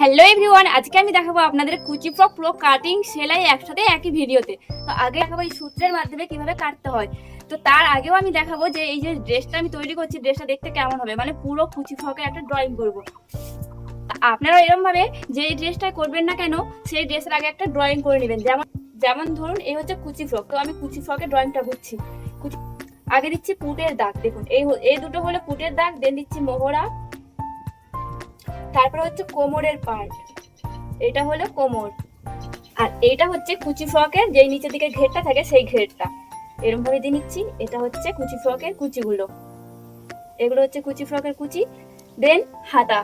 Hello everyone আজকে আমি দেখাবো আপনাদের কুচি ফ্রক পুরো কাটিং সেলাই একসাথে একই ভিডিওতে। তো আগে দেখাবো এই সূত্রের মাধ্যমে কীভাবে কাটতে হয়। তো তার আগেও আমি দেখাবো যে এই যে ড্রেসটা আমি তৈরি করছি, ড্রেসটা দেখতে কেমন হবে? মানে পুরো কুচি ফ্রকের একটা ড্রয়িং করব। আপনারা এরকম ভাবে যে ড্রেসটা করবেন না কেন, সেই ড্রেসের আগে একটা ড্রয়িং করে নেবেন। যেমন যেমন ধরুন, এই হচ্ছে কুচি ফ্রক। তো আমি কুচি ফ্রকের ড্রয়িংটা করছি কুচি আগে দিচ্ছি পুটের দাগ, দেখুন। এই এই দুটো হলো পুটের দাগ দেন দিচ্ছি মোহরা। তারপরে হচ্ছে কোমরের পার্ট এটা হলো কোমর। আর এইটা হচ্ছে কুচি ফ্রকের যেই নিচের দিকে ঘেরটা থাকে সেই ঘেরটা। এরকম ভাবে দিয়ে নিচ্ছি। এটা হচ্ছে কুচি ফ্রকের কুচিগুলো। এগুলো হচ্ছে কুচি ফ্রকের কুচি। দেন হাতা।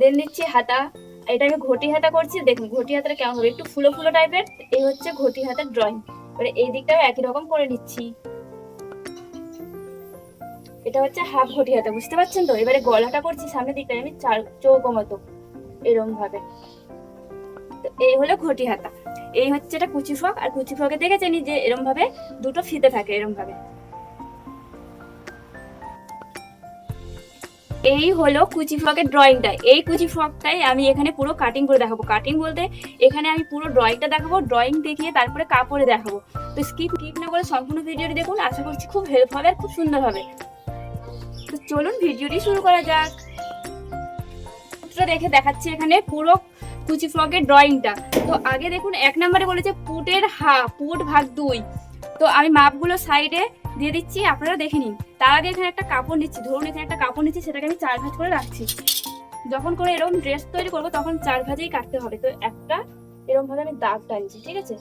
দেন নিচ্ছি হাতা। এটা আমি ঘটি হাতা করছি। দেখুন, ঘটি হাতাটা কেমন হবে? একটু ফুলো ফুলো টাইপের এই হচ্ছে ঘটি হাতার ড্রয়িং এবারে এই দিকটাও একই রকম করে নিচ্ছি। এটা হচ্ছে হাফ ঘটি হাতা বুঝতে পারছেন তো? এবারে গলাটা করছি সামনের দিকটা আমি চার চৌকো মতো এরকম ভাবে। এই হলো ঘটি হাতা এই হচ্ছে এটা কুচি ফ্রক, আর কুচি ফ্রকে দেখেছেন যে এরকম ভাবে দুটো ফিতে থাকে এরকম ভাবে। এই হলো কুচি ফ্রকের ড্রয়িংটা এই কুচি ফ্রকটাই আমি এখানে পুরো কাটিং করে দেখাবো। কাটিং বলতে এখানে আমি পুরো ড্রয়িংটা দেখাবো ড্রয়িং দেখিয়ে তারপরে কাপড়ে দেখাবো। তো স্কিপ স্কিপ না করে সম্পূর্ণ ভিডিওটি দেখুন। আশা করছি খুব হেল্প হবে আর খুব সুন্দর হবে। তো চলুন ভিডিওটি শুরু করা যাক। দেখে দেখাচ্ছি এখানে পুরো কুচি ফ্রকের ড্রয়িংটা তো আগে দেখুন, এক নম্বরে বলেছে পুটের হা, পুট ভাগ দুই। তো আমি মাপগুলো সাইডে দিয়ে দিচ্ছি আপনারা দেখে নিন। তার আগে এখানে একটা কাপড় নিচ্ছি। ধরুন, এখানে একটা কাপড় নিচ্ছি, সেটাকে আমি চার ভাঁজ করে রাখছি। যখন করে এরকম ড্রেস তৈরি করব, তখন চার ভাঁজেই কাটতে হবে। তো একটা এরকমভাবে আমি দাগ টানছি, ঠিক আছে?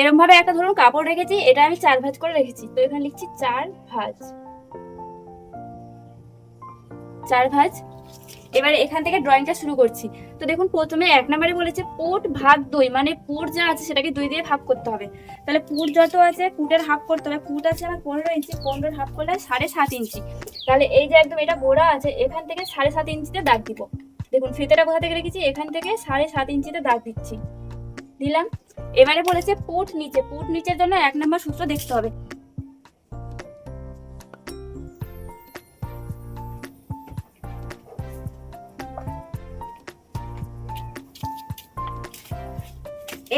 এরকম ভাবে একটা ধরুন কাপড় রেখেছি, এটা আমি চার ভাঁজ করে রেখেছি। তো এখানে লিখছি চার ভাঁজ। চার ভাঁজ। এবারে এখান থেকে ড্রয়িংটা শুরু করছি। তো দেখুন, প্রথমে এক নম্বরে বলেছে পুট ভাগ দুই মানে পুট যা আছে সেটাকে দুই দিয়ে ভাগ করতে হবে। তাহলে পুট যত আছে, পুটের হাফ করতে হবে। পুট আছে আমার পনেরো ইঞ্চি, পনেরোর হাফ করলে সাড়ে সাত ইঞ্চি। তাহলে এই যে একদম এটা গোড়া আছে, এখান থেকে সাড়ে সাত ইঞ্চিতে দাগ দিব। দেখুন, ফিতেটা কোথা থেকে রেখেছি? এখান থেকে সাড়ে সাত ইঞ্চিতে দাগ দিচ্ছি। দিলাম। এবারে বলেছে পুট নিচে। পুট নিচের জন্য এক নম্বর সূত্র দেখতে হবে।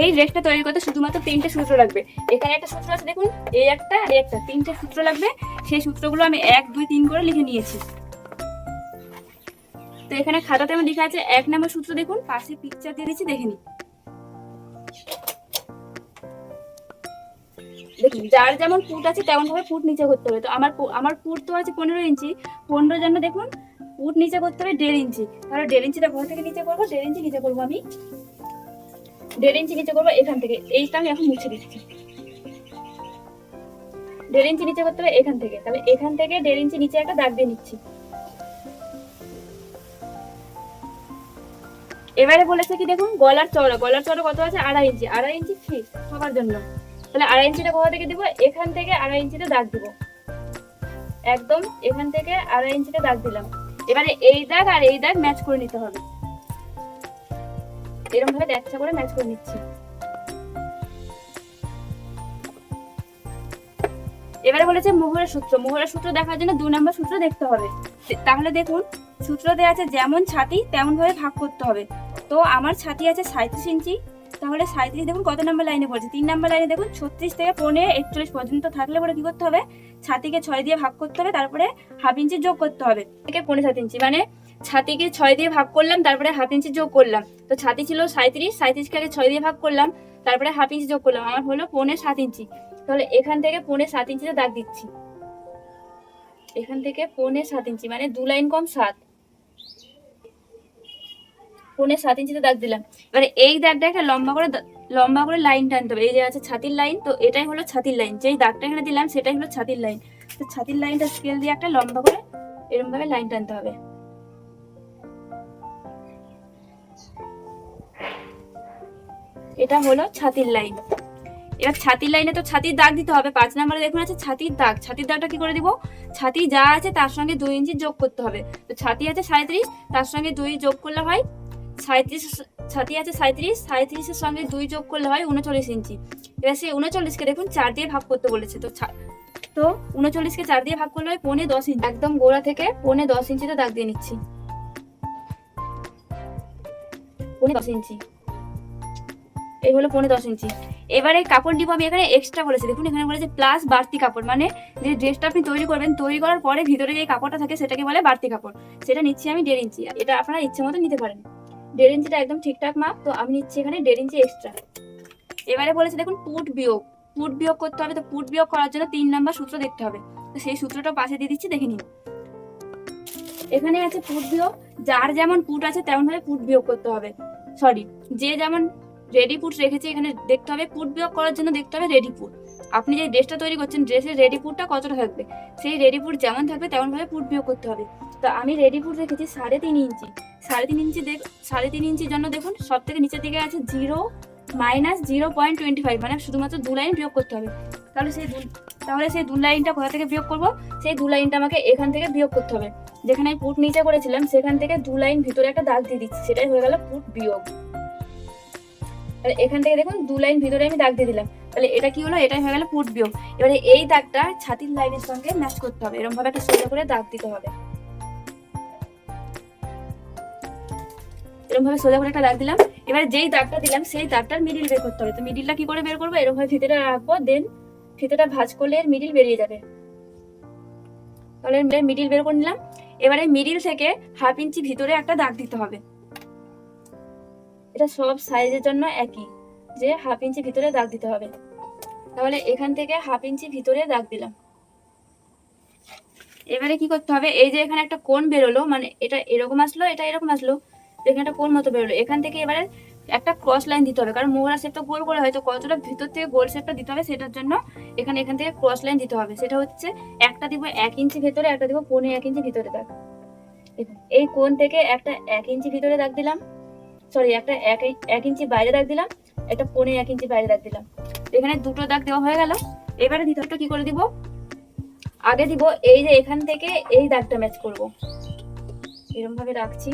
এই ড্রেসটা তৈরি করতে শুধুমাত্র তিনটে সূত্র লাগবে। এখানে একটা সূত্র আছে, দেখুন, এই একটা আর একটা। তিনটে সূত্র লাগবে। সেই সূত্রগুলো আমি এক, দুই, তিন করে লিখে নিয়েছি। তো এখানে খাতাতে আমার লেখা আছে এক নম্বর সূত্র, দেখুন, পাশে পিকচার দিয়ে দিচ্ছি দেখে নিন দেখুন যার যেমন ফুট আছে তেমন ভাবে ফুট নিচে করতে হবে। তো আমার আমার ফুট তো আছে পনেরো ইঞ্চি। পনেরো জন্য দেখুন ফুট নিচে করতে হবে দেড় ইঞ্চি। তাহলে দেড় ইঞ্চিটা কোথা থেকে নিচে করব, দেড় ইঞ্চি নিচে করব আমি। দেড় ইঞ্চি নিচে করব এখান থেকে। এইটা আমি এখন মুছে দিচ্ছি। দেড় ইঞ্চি নিচে করতে হবে এখান থেকে। তাহলে এখান থেকে দেড় ইঞ্চি নিচে একটা দাগ দিয়ে নিচ্ছি। এবারে বলেছে কি দেখুন, গলার চওড়া। গলার চওড়া কত আছে? আড়াই ইঞ্চি। আড়াই ইঞ্চি ঠিক সবার জন্য। তাহলে আড়াই ইঞ্চিটা কোথা থেকে দিব? এখান থেকে আড়াই ইঞ্চিতে দাগ দিব। একদম এখান থেকে আড়াই ইঞ্চিতে দাগ দিলাম। এবারে এই দাগ আর এই দাগ ম্যাচ করে নিতে হবে। এরকম ভাবে একটা করে ম্যাচ করে নিচ্ছি। এবারে বলেছে মোহরের সূত্র। মোহরের সূত্র দেখার জন্য দু নম্বর সূত্র দেখতে হবে। তাহলে দেখুন, সূত্র দেওয়া আছে যেমন ছাতি তেমন ভাবে ভাগ করতে হবে। তো আমার ছাতি আছে সাঁত্রিশ ইঞ্চি তাহলে সাঁত্রিশ দেখুন, কত নম্বর লাইনে পড়ছে? তিন নম্বর লাইনে দেখুন, ছত্রিশ থেকে পনেরো, একচল্লিশ পর্যন্ত থাকলে পরে কি করতে হবে? ছাতিকে ছয় দিয়ে ভাগ করতে হবে, তারপরে হাফ ইঞ্চি যোগ করতে হবে। থেকে পনেরো সাত ইঞ্চি মানে ছাতিকে ছয় দিয়ে ভাগ করলাম, তারপরে হাফ ইঞ্চি যোগ করলাম। তো ছাতি ছিল সাঁত্রিশ সাঁত্রিশকে আগে ছয় দিয়ে ভাগ করলাম, তারপরে হাফ ইঞ্চি যোগ করলাম, আমার হলো পৌনে সাত ইঞ্চি তাহলে এখান থেকে পৌনে সাত ইঞ্চিতে দাগ দিচ্ছি। এখান থেকে পৌনে সাত ইঞ্চি মানে দু লাইন কম সাত। পৌনে সাত ইঞ্চিতে দাগ দিলাম। এবারে এই দাগটা একটা লম্বা করে লম্বা করে লাইন টানতে হবে। এই যে আছে ছাতির লাইন তো এটাই হলো ছাতির লাইন যেই দাগটা এখানে দিলাম, সেটাই হলো ছাতির লাইন তো ছাতির লাইনটা স্কেল দিয়ে একটা লম্বা করে এরকম ভাবে লাইন টানতে হবে। এটা হলো ছাতির লাইন এবার ছাতির লাইনে তো ছাতির দাগ দিতে হবে। পাঁচ নাম্বারে দেখুন আছে ছাতির দাগ। ছাতির দাগটা কি করে দিব? ছাতি যা আছে তার সঙ্গে দুই ইঞ্চি যোগ করতে হবে। তো ছাতি আছে সাঁত্রিশ তার সঙ্গে দুই যোগ করলে হয় সাঁত্রিশ ছাতি আছে সাঁত্রিশ সাঁত্রিশের সঙ্গে দুই যোগ করলে হয় উনচল্লিশ ইঞ্চি। এবার সেই উনচল্লিশকে দেখুন, চার দিয়ে ভাগ করতে বলেছে। তো তো উনচল্লিশকে চার দিয়ে ভাগ করলে হয় পৌনে দশ ইঞ্চি। একদম গোড়া থেকে পৌনে দশ ইঞ্চিতে দাগ দিয়ে নিচ্ছি। পৌনে দশ ইঞ্চি। এই হলো পৌনে দশ ইঞ্চি। এবারে কাপড় নিব আমি এখানে এক্সট্রা বলেছি। দেখুন, এখানে বলেছে প্লাস বাড়তি কাপড়। মানে যে ড্রেসটা আপনি তৈরি করবেন, তৈরি করার পরে ভিতরে যে কাপড়টা থাকে সেটাকে বলে বাড়তি কাপড়। সেটা নিচ্ছি আমি দেড় ইঞ্চি। এটা আপনারা ইচ্ছে মতো নিতে পারেন। দেড় ইঞ্চিটা একদম ঠিকঠাক মাপ, তো আমি নিচ্ছি এখানে দেড় ইঞ্চি এক্সট্রা এবারে বলেছে, দেখুন পুট বিয়োগ। পুট বিয়োগ করতে হবে, তো পুট বিয়োগ করার জন্য তিন নাম্বার সূত্র দেখতে হবে। তো সেই সূত্রটা পাশে দিয়ে দিচ্ছি, দেখে নিন। এখানে আছে পুট বিয়োগ, যার যেমন পুট আছে তেমন ভাবে পুট বিয়োগ করতে হবে। সরি যে যেমন রেডি পুট রেখেছে, এখানে দেখতে হবে পুট বিয়োগ করার জন্য দেখতে হবে রেডি পুট আপনি যে ড্রেসটা তৈরি করছেন ড্রেসের রেডি পুটটা কতটা থাকবে? সেই রেডি পুট যেমন থাকবে, তেমনভাবে পুট বিয়োগ করতে হবে। তো আমি রেডি পুট রেখেছি সাড়ে তিন ইঞ্চি। সাড়ে তিন ইঞ্চি দেখ সাড়ে তিন ইঞ্চির জন্য দেখুন সব থেকে নিচের দিকে আছে zero minus zero point twenty five মানে শুধুমাত্র দু লাইন বিয়োগ করতে হবে। তাহলে সেই দু তাহলে সেই দু লাইনটা কোথা থেকে বিয়োগ করব? সেই দু লাইনটা আমাকে এখান থেকে বিয়োগ করতে হবে। যেখানে আমি পুট নিচে করেছিলাম, সেখান থেকে দু লাইন ভিতরে একটা দাগ দিয়ে দিচ্ছি, সেটাই হয়ে গেল পুট বিয়োগ। তাহলে এখান থেকে দেখুন দু লাইন ভিতরে আমি দাগ দিয়ে দিলাম। তাহলে এটা কি হলো? এটাই হয়ে গেল পুট বিয়োগ। এবারে এই দাগটা ছাতির লাইনের সঙ্গে ম্যাচ করতে হবে। এরকম ভাবে একটা সোজা করে দাগ দিতে হবে। এরকম ভাবে সোজা করে একটা দাগ দিলাম। এবারে যেই দাগটা দিলাম, সেই দাগটার মিডিল বের করতে হবে। তো মিডিলটা কি করে বের করব? এরকম ভাবে ফিতেটা রাখব দেন ফিতেটা ভাঁজ করলে এর মিডিল বেরিয়ে যাবে। তাহলে মিডিল বের করে নিলাম। এবারে মিডিল থেকে হাফ ইঞ্চি ভিতরে একটা দাগ দিতে হবে। এটা সব সাইজের জন্য একই, যে হাফ ইঞ্চি ভিতরে দাগ দিতে হবে। তাহলে এখান থেকে হাফ ইঞ্চি ভিতরে দাগ দিলাম। এবারে কি করতে হবে? এই যে এখানে একটা কোণ বেরোলো মানে এটা এরকম আসলো, এটা এরকম আসলো, এখানে একটা কোণ মতো বেরোলো। এখান থেকে এবারে একটা ক্রস লাইন দিতে হবে, কারণ মোহরা শেপটা গোল করে হয়তো কতটা ভিতর থেকে গোল শেপটা দিতে হবে সেটার জন্য এখানে, এখান থেকে ক্রস লাইন দিতে হবে। সেটা হচ্ছে একটা দিব এক ইঞ্চি ভেতরে, একটা দিব পৌনে এক ইঞ্চি ভিতরে দাগ। এই কোণ থেকে একটা এক ইঞ্চি ভিতরে দাগ দিলাম। সরি একটা এক এক ইঞ্চি বাইরে দাগ দিলাম, একটা পৌনে এক ইঞ্চি বাইরে দাগ দিলাম। এখানে দুটো দাগ দেওয়া হয়ে গেল। এবারে ভিতরটা কি করে দিব? আগে দিব এই যে এখান থেকে এই দাগটা ম্যাচ করব। এরকম ভাবে রাখছি।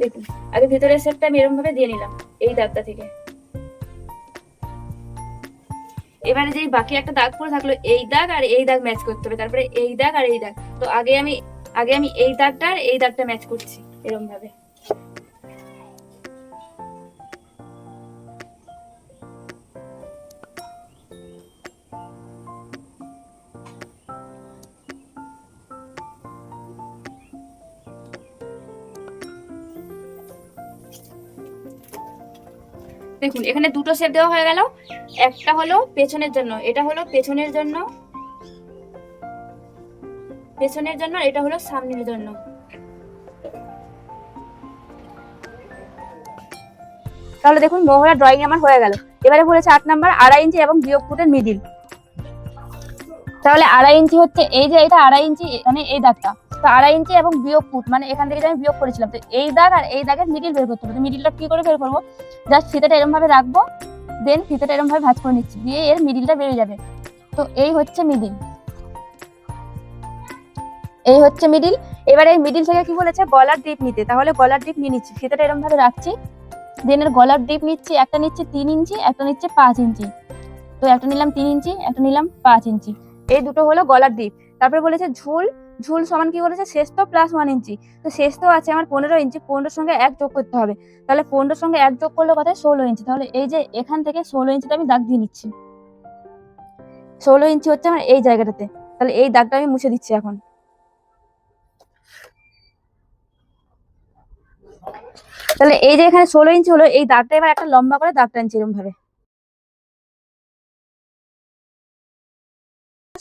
দেখুন, আগে ভিতরের সেটটা আমি এরকম ভাবে দিয়ে নিলাম, এই দাগটা থেকে। এবারে যে বাকি একটা দাগ পরে থাকল, এই দাগ আর এই দাগ ম্যাচ করতে হবে। তারপরে এই দাগ আর এই দাগ। তো আগে আমি আগে আমি এই দাগটা আর এই দাগটা ম্যাচ করছি এরকম ভাবে দেখুন, এখানে দুটো শেপ দেওয়া হয়ে গেল। একটা হলো পেছনের জন্য, এটা হলো পেছনের জন্য। পেছনের জন্য এটা হলো সামনের জন্য। তাহলে দেখুন মোহরা ড্রয়িং আমার হয়ে গেল। এবারে বলেছে আট নাম্বার, আড়াই ইঞ্চি এবং বিয়োগ ফুটের মিডিল তাহলে আড়াই ইঞ্চি হচ্ছে, এই যে এটা আড়াই ইঞ্চি মানে এই দাগটা। তো আড়াই ইঞ্চি এবং বিয়োগ ফুট মানে এখান থেকে আমি বিয়োগ করেছিলাম। তো এই দাগ আর এই দাগের মিডিল বের করতে হবে। মিডিলটা কি করে বের করব? জাস্ট ফিতেটা এরকম ভাবে রাখব দেন ফিতেটা এরকম ভাবে ভাঁজ করে নিচ্ছি, দিয়ে এর মিডিলটা বেরিয়ে যাবে। তো এই হচ্ছে মিডিল এই হচ্ছে মিডিল এবার এই মিডিল থেকে কি বলেছে? গলার ডিপ নিতে। তাহলে গলার ডিপ নিয়ে নিচ্ছি। ফিতেটা এরকম ভাবে রাখছি দেন এর গলার ডিপ নিচ্ছি। একটা নিচ্ছে তিন ইঞ্চি, একটা নিচ্ছে পাঁচ ইঞ্চি। তো একটা নিলাম তিন ইঞ্চি, একটা নিলাম পাঁচ ইঞ্চি। এই দুটো হলো গলার ডিপ তারপরে বলেছে ঝুল ঝুল সমান কি বলেছে? শেষতো প্লাস ওয়ান ইঞ্চি। তো শেষতো আছে আমার পনেরো ইঞ্চি, পনেরোর সঙ্গে এক যোগ করতে হবে। তাহলে পনেরোর সঙ্গে এক যোগ করলে কথা ষোলো ইঞ্চি। তাহলে এই যে এখান থেকে ষোলো ইঞ্চিটা আমি দাগ দিয়ে নিচ্ছি। ষোলো ইঞ্চি হচ্ছে আমার এই জায়গাটাতে। তাহলে এই দাগটা আমি মুছে দিচ্ছি এখন। তাহলে এই যে এখানে ষোলো ইঞ্চি হলো, এই দাগটা এবার একটা লম্বা করে দাগ টানছি এরকম ভাবে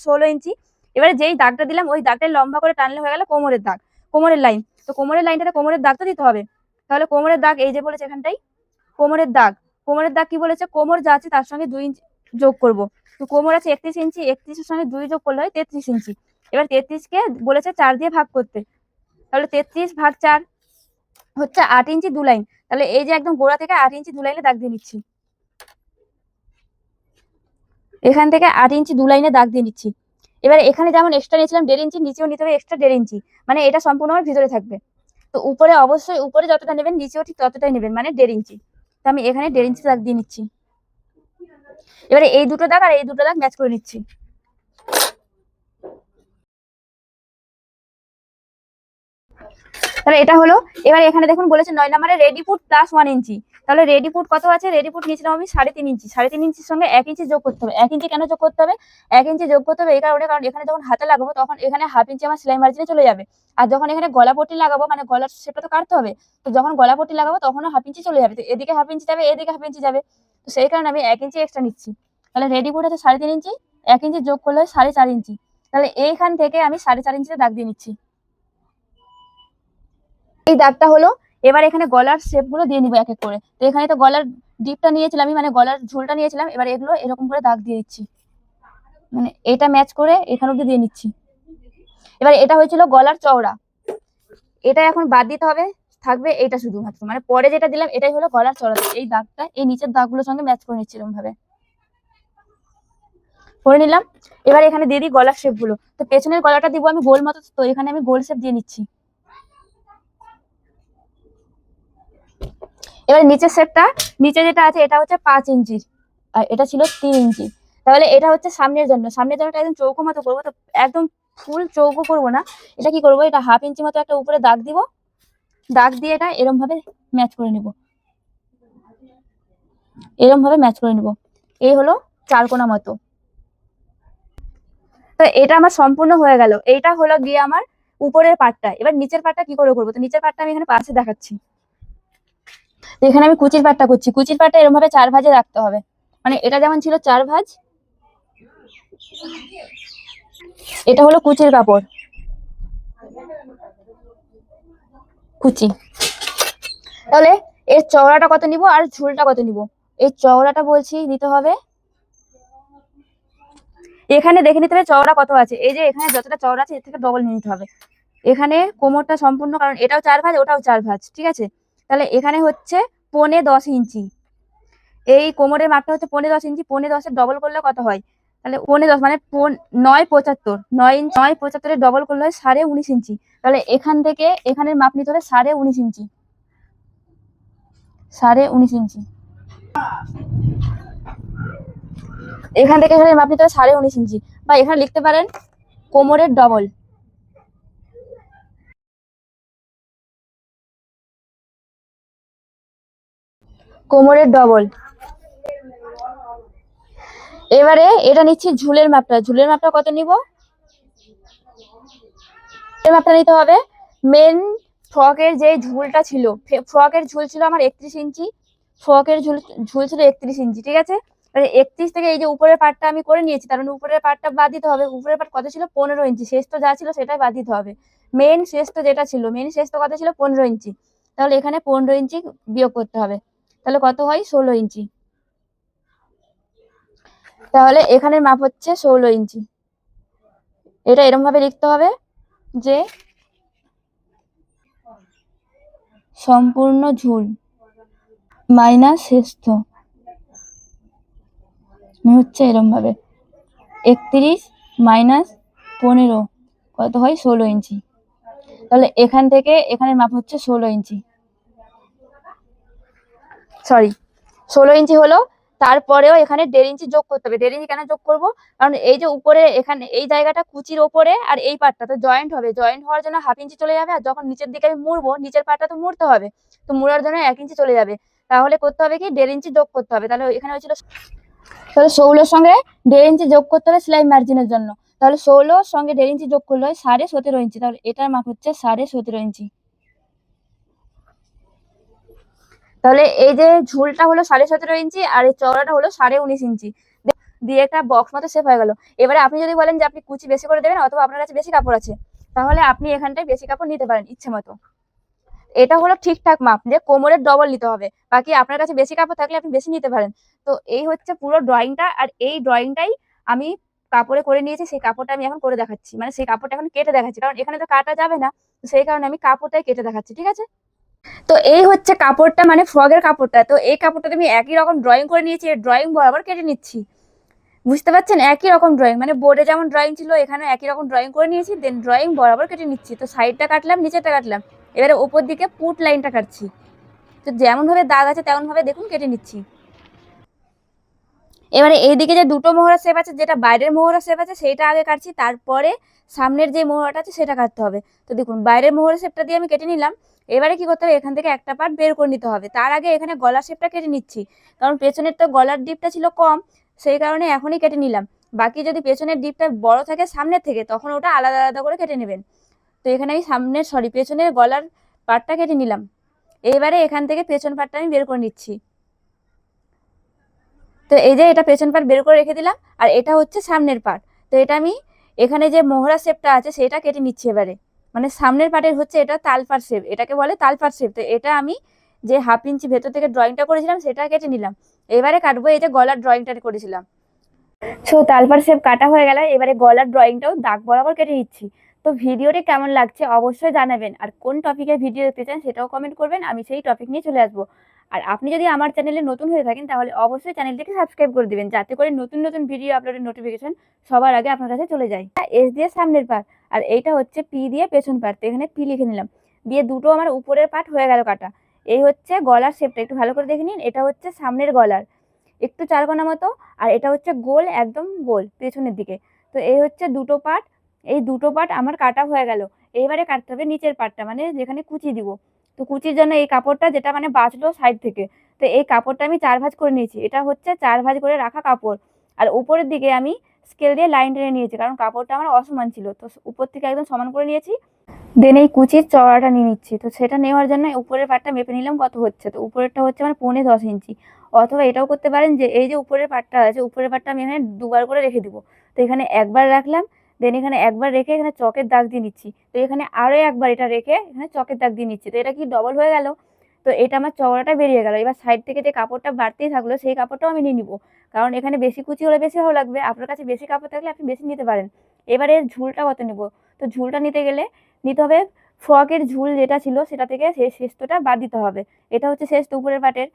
ষোলো ইঞ্চি এবারে যেই দাগটা দিলাম, ওই দাগটা লম্বা করে টানলে হয়ে গেল কোমরের দাগ। কোমরের লাইন। তো কোমরের লাইনটাতে কোমরের দাগটা দিতে হবে। তাহলে কোমরের দাগ এই যে বলেছে এখানটাই, কোমরের দাগ। কোমরের দাগ কি বলেছে? কোমর যা আছে তার সঙ্গে দুই ইঞ্চি যোগ করব। তো কোমর আছে একত্রিশ ইঞ্চি, একত্রিশের সঙ্গে দুই যোগ করলে হয় তেত্রিশ ইঞ্চি। এবার তেত্রিশকে বলেছে চার দিয়ে ভাগ করতে। তাহলে তেত্রিশ ভাগ চার হচ্ছে আট ইঞ্চি দু লাইন। তাহলে এই যে একদম গোড়া থেকে আট ইঞ্চি দু লাইনে দাগ দিয়ে নিচ্ছি। এখান থেকে আট ইঞ্চি দু লাইনে দাগ দিয়ে নিচ্ছি। এবার এখানে যেমন এক্সট্রা নিয়েছিলাম দেড় ইঞ্চি, নিচেও নিতে হবে এক্সট্রা দেড় ইঞ্চি। মানে এটা সম্পূর্ণ আমার ভিতরে থাকবে। তো উপরে অবশ্যই উপরে যতটা নেবেন, নিচেও ঠিক ততটাই নেবেন মানে দেড় ইঞ্চি। তো আমি এখানে দেড় ইঞ্চি দাগ দিয়ে নিচ্ছি। এবারে এই দুটো দাগ আর এই দুটো দাগ ম্যাচ করে নিচ্ছি। তাহলে এটা হলো, এবার এখানে দেখুন বলেছে নয় নম্বরে ready foot plus one inch. তাহলে রেডি ফুট কত আছে? রেডি ফুট নিয়েছিলাম আমি সাড়ে তিন ইঞ্চি। সাড়ে তিন ইঞ্চির সঙ্গে এক ইঞ্চি যোগ করতে হবে। এক ইঞ্চি কেন যোগ করতে হবে? এক ইঞ্চি যোগ করতে হবে এই কারণে, কারণ এখানে যখন হাতে লাগাবো তখন এখানে হাফ ইঞ্চি আমার সেলাই মার্জিনে চলে যাবে। আর যখন এখানে গলা পট্টি লাগাবো মানে গলার সেটা তো কাটতে হবে, তো যখন গলা পট্টি লাগাবো তখনও হাফ ইঞ্চি চলে যাবে। তো এদিকে হাফ ইঞ্চি যাবে, এদিকে হাফ ইঞ্চি যাবে। তো সেই কারণে আমি এক ইঞ্চি এক্সট্রা নিচ্ছি। তাহলে রেডি ফুট আছে সাড়ে তিন ইঞ্চি, এক ইঞ্চি যোগ করলে সাড়ে চার ইঞ্চি। তাহলে এইখান থেকে আমি সাড়ে চার ইঞ্চিতে দাগ দিয়ে নিচ্ছি। এই দাগটা হলো, এবার এখানে গলার শেপগুলো দিয়ে নিবো এক এক করে। তো এখানে তো গলার ডিপটা নিয়েছিলাম আমি মানে গলার ঝুলটা নিয়েছিলাম, এবার এগুলো এরকম করে দাগ দিয়ে দিচ্ছি। মানে এটা ম্যাচ করে এখানে অব্দি দিয়ে নিচ্ছি। এবার এটা হয়েছিল গলার চওড়া। এটা এখন বাদ দিতে হবে, থাকবে এটা শুধুমাত্র। মানে পরে যেটা দিলাম, এটাই হলো গলার চওড়া। এই দাগটা, এই নিচের দাগগুলোর সঙ্গে ম্যাচ করে নিচ্ছি এরকম ভাবে করে নিলাম। এবার এখানে দিয়ে দিই গলার শেপগুলো। তো পেছনের গলাটা দিব আমি গোল মতো, তো এখানে আমি গোল শেপ দিয়ে নিচ্ছি। এবার নিচের শেপটা নিচে যেটা আছে, এটা হচ্ছে পাঁচ ইঞ্চির আর এটা ছিল তিন ইঞ্চি। তাহলে এটা হচ্ছে সামনের জন্য। সামনের জন্যটা একদম চৌকো মতো করব, তো একদম ফুল চৌকো করব না। এটা কি করব? এটা হাফ ইঞ্চি মতো একটা উপরে দাগ দিব। দাগ দিয়ে এটা এরম ভাবে ম্যাচ করে নিব। এরম ভাবে ম্যাচ করে নিব। এই হলো চার কোনা মতো। তো এটা আমার সম্পূর্ণ হয়ে গেল। এইটা হলো গিয়ে আমার উপরের পাটটা এবার নিচের পাটটা কি করে করব? তো নিচের পাটটা আমি এখানে পাশে দেখাচ্ছি। এখানে আমি কুচির পাটটা করছি। কুচির পাটটা এরকম ভাবে চার ভাজে রাখতে হবে। মানে এটা যেমন ছিল চার ভাজ, এটা হলো কুচির কাপড় কুচি। তাহলে এর চওড়াটা কত নিব আর ঝুলটা কত নিব? এই চওড়াটা বলছি নিতে হবে। এখানে দেখে নিতে হবে চওড়া কত আছে। এই যে এখানে যতটা চওড়া আছে, এর থেকে ডবল নিয়ে নিতে হবে। এখানে কোমরটা সম্পূর্ণ, কারণ এটাও চার ভাজ, ওটাও চার ভাজ, ঠিক আছে? তাহলে এখানে হচ্ছে পনে দশ ইঞ্চি। এই কোমরের মাপটা হচ্ছে পনে দশ ইঞ্চি, পনে দশের ডবল করলে কত হয়? তাহলে পনে দশ মানে নয় পঁচাত্তর। নয় ইঞ্চ নয় পঁচাত্তরের ডবল করলে হয় সাড়ে উনিশ ইঞ্চি। তাহলে এখান থেকে এখানের মাপ নিতে হবে সাড়ে উনিশ ইঞ্চি। সাড়ে উনিশ ইঞ্চি। এখান থেকে এখানে মাপ নিতে হবে সাড়ে উনিশ ইঞ্চি। বা এখানে লিখতে পারেন কোমরের ডবল কোমরের ডবল এবারে এটা নিচ্ছি ঝুলের মাপটা। ঝুলের মাপটা কত নিব? মাপটা নিতে হবে। মেন ফ্রকের যে ঝুলটা ছিল ফ্রকের ঝুল ছিল আমার একত্রিশ ইঞ্চি। ফ্রকের ঝুল ঝুল ছিল একত্রিশ ইঞ্চি, ঠিক আছে? এবারে একত্রিশ থেকে এই যে উপরের পাটটা আমি করে নিয়েছি কারণ উপরের পাটটা বাদ দিতে হবে। উপরের পাট কত ছিল? পনেরো ইঞ্চি। শেষ তো যা ছিল সেটাই বাদ দিতে হবে। মেন শেষ তো যেটা ছিল মেন শেষ তো কত ছিল? পনেরো ইঞ্চি। তাহলে এখানে পনেরো ইঞ্চি বিয়োগ করতে হবে। তাহলে কত হয়? ষোলো ইঞ্চি। তাহলে এখানের মাপ হচ্ছে ষোলো ইঞ্চি। এটা এরকম ভাবে লিখতে হবে যে সম্পূর্ণ ঝুল মাইনাস শেষ্ঠ হচ্ছে এরকম ভাবে একত্রিশ মাইনাস পনেরো, কত হয়? ষোলো ইঞ্চি। তাহলে এখান থেকে এখানের মাপ হচ্ছে ষোলো ইঞ্চি। সরি ষোলো ইঞ্চি হলো, তারপরেও এখানে দেড় ইঞ্চি যোগ করতে হবে। দেড় ইঞ্চি কেন যোগ করব? কারণ এই যে উপরে, এখানে এই জায়গাটা কুচির ওপরে আর এই পাটটা, তো জয়েন্ট হবে। জয়েন্ট হওয়ার জন্য হাফ ইঞ্চি চলে যাবে আর যখন নিচের দিকে আমি মুড়বো, নিচের পাটটা তো মুড়তে হবে। তো মুড়ার জন্য এক ইঞ্চি চলে যাবে। তাহলে করতে হবে কি? দেড় ইঞ্চি যোগ করতে হবে। তাহলে এখানে হয়েছিল তাহলে ষোলোর সঙ্গে দেড় ইঞ্চি যোগ করতে হবে সেলাই মার্জিনের জন্য। তাহলে ষোলোর সঙ্গে দেড় ইঞ্চি যোগ করলে হয় সাড়ে সতেরো ইঞ্চি। তাহলে এটার মাপ হচ্ছে সাড়ে সতেরো ইঞ্চি। তাহলে এই যে ঝুলটা হলো সাড়ে সতেরো ইঞ্চি আর এই চওড়াটা হলো সাড়ে উনিশ ইঞ্চি। দিয়ে একটা বক্স মতো শেপ হয়ে গেল। এবারে আপনি যদি বলেন যে আপনি কুচি বেশি করে দেবেন অথবা আপনার কাছে বেশি কাপড় আছে, তাহলে আপনি এখানটায় বেশি কাপড় নিতে পারেন ইচ্ছে মতো। এটা হলো ঠিকঠাক মাপ, যে কোমরের ডবল নিতে হবে। বাকি আপনার কাছে বেশি কাপড় থাকলে আপনি বেশি নিতে পারেন। তো এই হচ্ছে পুরো ড্রয়িংটা আর এই ড্রয়িংটাই আমি কাপড়ে করে নিয়েছি, সেই কাপড়টা আমি এখন করে দেখাচ্ছি। মানে সেই কাপড়টা এখন কেটে দেখাচ্ছি। কারণ এখানে তো কাটা যাবে না সেই কারণে আমি কাপড়টাই কেটে দেখাচ্ছি, ঠিক আছে? তো এই হচ্ছে কাপড়টা মানে ফ্রকের কাপড়টা। তো এই কাপড়টা আমি একই রকম ড্রয়িং করে নিয়েছি ড্রয়িং বরাবর কেটে নিচ্ছি। বুঝতে পারছেন? একই রকম ড্রয়িং মানে বোর্ডে যেমন ড্রয়িং ছিল এখানে একই রকম ড্রয়িং করে নিয়েছি দেন ড্রয়িং বরাবর কেটে নিচ্ছি। তো সাইডটা কাটলাম নিচেটা কাটলাম। এবারে ওপর দিকে পুট লাইনটা কাটছি। তো যেমনভাবে দাগ আছে, তেমনভাবে দেখুন কেটে নিচ্ছি। এবারে এইদিকে যে দুটো মোহরা শেপ আছে, যেটা বাইরের মোহরা শেপ আছে, সেইটা আগে কাটছি। তারপরে সামনের যে মোহরাটা আছে, সেটা কাটতে হবে। তো দেখুন, বাইরের মোহরা শেপটা দিয়ে আমি কেটে নিলাম। এবারে কি করতে হবে? এখান থেকে একটা পার্ট বের করে নিতে হবে। তার আগে এখানে গলা শেপটা কেটে নিচ্ছি। কারণ পেছনের তো গলার ডিপটা ছিল কম, সেই কারণে এখনই কেটে নিলাম। বাকি যদি পেছনের ডিপটা বড় থাকে সামনের থেকে, তখন ওটা আলাদা আলাদা করে কেটে নেবেন। তো এখানে আমি সামনের সরি পেছনের গলার পার্টটা কেটে নিলাম। এবারে এখান থেকে পেছন পার্টটা আমি বের করে নিচ্ছি। তো এই যে এটা পেছন পার্ট বের করে রেখে দিলাম, আর এটা হচ্ছে সামনের পার্ট তো এটা আমি এখানে যে মোহরা শেপটা আছে, সেটা কেটে নিচ্ছি এবারে। মানে সামনের পার্টের হচ্ছে এটা তালপার শেপ এটাকে বলে তালপার শেপ তো এটা আমি যে হাফ ইঞ্চি ভেতর থেকে ড্রয়িংটা করেছিলাম, সেটা কেটে নিলাম। এবারে কাটবো এই যে গলার ড্রয়িংটা করেছিলাম। সো তালপার শেপ কাটা হয়ে গেল, এবারে গলার ড্রয়িংটাও দাগ বরাবর কেটে নিচ্ছি। তো ভিডিওটি কেমন লাগছে অবশ্যই জানাবেন। আর কোন টপিকে ভিডিও দেখতে চান সেটাও কমেন্ট করবেন, আমি সেই টপিক নিয়ে চলে আসব। আর আপনি যদি আমার চ্যানেলে নতুন হয়ে থাকেন, তাহলে অবশ্যই চ্যানেলটিকে সাবস্ক্রাইব করে দেবেন, যাতে করে নতুন নতুন ভিডিও আপলোডের নোটিফিকেশন সবার আগে আপনার কাছে চলে যায়। এস দিয়ে সামনের পার্ট আর এইটা হচ্ছে পি দিয়ে পেছন পার্ট এখানে পি লিখে নিলাম। দিয়ে দুটো আমার উপরের পার্ট হয়ে গেল কাটা। এই হচ্ছে গলার শেপটা একটু ভালো করে দেখে নিন। এটা হচ্ছে সামনের গলার, একটু চারকোনা মতো, আর এটা হচ্ছে গোল, একদম গোল, পেছনের দিকে। তো এই হচ্ছে দুটো পার্ট এই দুটো পার্ট আমার কাটা হয়ে গেল। এইবারে কাটতে হবে নিচের পার্টটা মানে যেখানে কুচি দিব। তো কুচির জন্য এই কাপড়টা যেটা মানে বাঁচলো সাইড থেকে, তো এই কাপড়টা আমি চার ভাঁজ করে নিয়েছি। এটা হচ্ছে চার ভাঁজ করে রাখা কাপড়। আর উপরের দিকে আমি স্কেল দিয়ে লাইন টেনে নিয়েছি, কারণ কাপড়টা আমার অসমান ছিল। তো উপর থেকে একদম সমান করে নিয়েছি। দেন এই কুচির চড়াটা নিয়ে নিচ্ছি। তো সেটা নেওয়ার জন্য উপরের পাটটা মেপে নিলাম কত হচ্ছে। তো উপরেরটা হচ্ছে আমার পৌনে দশ ইঞ্চি। অথবা এটাও করতে পারেন যে, এই যে উপরের পাটটা আছে, উপরের পাটটা আমি এখানে দুবার করে রেখে দিব। তো এখানে একবার রাখলাম দেন এখানে একবার রেখে এখানে চকের দাগ দিয়ে নিচ্ছি। তো এখানে আরও একবার এটা রেখে এখানে চকের দাগ দিয়ে নিচ্ছি। তো এটা কি ডবল হয়ে গেল? তো এটা আমার চওড়াটা বেরিয়ে গেল। এবার সাইড থেকে যে কাপড়টা বাড়তেই থাকল, সেই কাপড়টাও আমি নিয়ে নিবো। কারণ এখানে বেশি কুচি হলে বেশি ভালো লাগবে। আপনার কাছে বেশি কাপড় থাকলে আপনি বেশি নিতে পারেন। এবারে ঝুলটা কত নেব? তো ঝুলটা নিতে গেলে নিতে হবে ফ্রকের ঝুল যেটা ছিল, সেটা থেকে সেই শেষটা বাদ দিতে হবে। এটা হচ্ছে শেষ উপরের পাটের।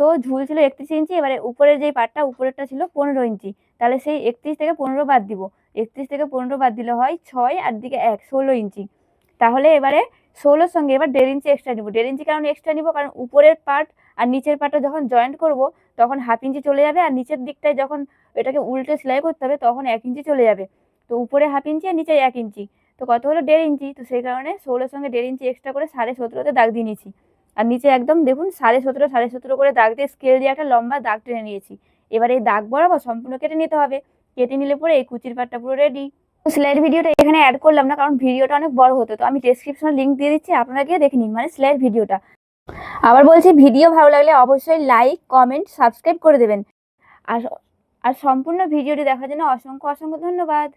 তো ঝুল ছিল একত্রিশ ইঞ্চি, এবারে উপরের যেই পাটটা উপরেরটা ছিল পনেরো ইঞ্চি। তাহলে সেই একত্রিশ থেকে পনেরো বাদ দিব। একত্রিশ থেকে পনেরো বাদ দিলে হয় ছয় আর দিকে এক, ষোলো ইঞ্চি। তাহলে এবারে ষোলোর সঙ্গে এবার দেড় ইঞ্চি এক্সট্রা নিব। দেড় ইঞ্চি কারণ এক্সট্রা নিব? কারণ উপরের পার্ট আর নিচের পার্টটা যখন জয়েন্ট করব, তখন হাফ ইঞ্চি চলে যাবে আর নিচের দিকটায় যখন এটাকে উল্টে সেলাই করতে হবে, তখন এক ইঞ্চি চলে যাবে। তো উপরে হাফ ইঞ্চি আর নিচে এক ইঞ্চি। তো কত হলো? দেড় ইঞ্চি। তো সেই কারণে ষোলোর সঙ্গে দেড় ইঞ্চি এক্সট্রা করে সাড়ে সতেরোতে দাগ দিয়ে নিয়েছি। আর নিচে একদম দেখুন সাড়ে সতেরো সাড়ে সতেরো করে দাগ দিয়ে স্কেল দিয়ে একটা লম্বা দাগ টেনে নিয়েছি। এবার এই দাগ বরাবর সম্পূর্ণ কেটে নিতে হবে। কেটে নিলে পরে এই কুচির পাটটা পুরো রেডি সেলাইয়ের ভিডিওটা এখানে অ্যাড করলাম না, কারণ ভিডিওটা অনেক বড় হতো। তো আমি ডেসক্রিপশনে লিঙ্ক দিয়ে দিচ্ছি, আপনারা গিয়ে দেখে নিন মানে সেলাইয়ের ভিডিওটা। আবার বলছি, ভিডিও ভালো লাগলে অবশ্যই লাইক কমেন্ট সাবস্ক্রাইব করে দেবেন। আর আর সম্পূর্ণ ভিডিওটি দেখার জন্য অসংখ্য অসংখ্য ধন্যবাদ।